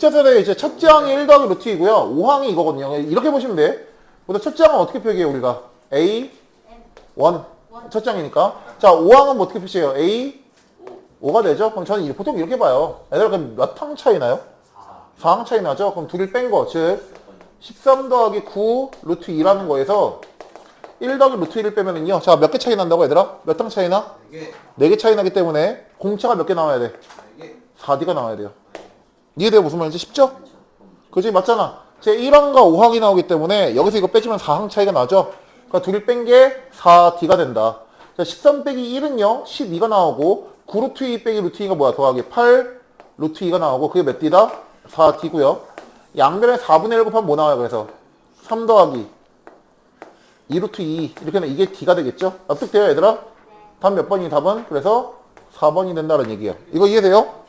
문자설에 이제 첫째 항이 1 더하기 루트 2고요. 5항이 이거거든요. 이렇게 보시면 돼. 보다 첫째 항은 어떻게 표기해요, 우리가? A, 1. 첫째 항이니까. 자, 5항은 뭐 어떻게 표시해요? A, 5가 되죠? 그럼 저는 이- 보통 이렇게 봐요. 얘들아, 그럼 몇 항 차이 나요? 4항 차이 나죠? 그럼 둘이 뺀 거, 즉, 13 더하기 9 루트 2라는 거에서 1 더하기 루트 1을 빼면은요. 자, 몇 개 차이 난다고 얘들아? 몇 항 차이 나? 이게 4개 차이 나기 때문에 공차가 몇 개 나와야 돼? 이게 4D가 나와야 돼요. 이해돼요? 무슨 말인지 쉽죠? 그지 맞잖아. 제 1항과 5항이 나오기 때문에 여기서 이거 빼주면 4항 차이가 나죠? 그러니까 둘이 뺀 게 4D가 된다. 자, 13 빼기 1은요, 12가 나오고, 9 루트 2 빼기 루트 2가 뭐야? 더하기 8 루트 2가 나오고, 그게 몇 D다? 4D고요. 양변에 4분의 1 곱하면 뭐 나와요? 그래서 3 더하기 2 루트 2 이렇게 하면 이게 D가 되겠죠? 납득돼요, 얘들아? 답 몇 번이 답은? 그래서 4번이 된다는 얘기야. 이거 이해돼요?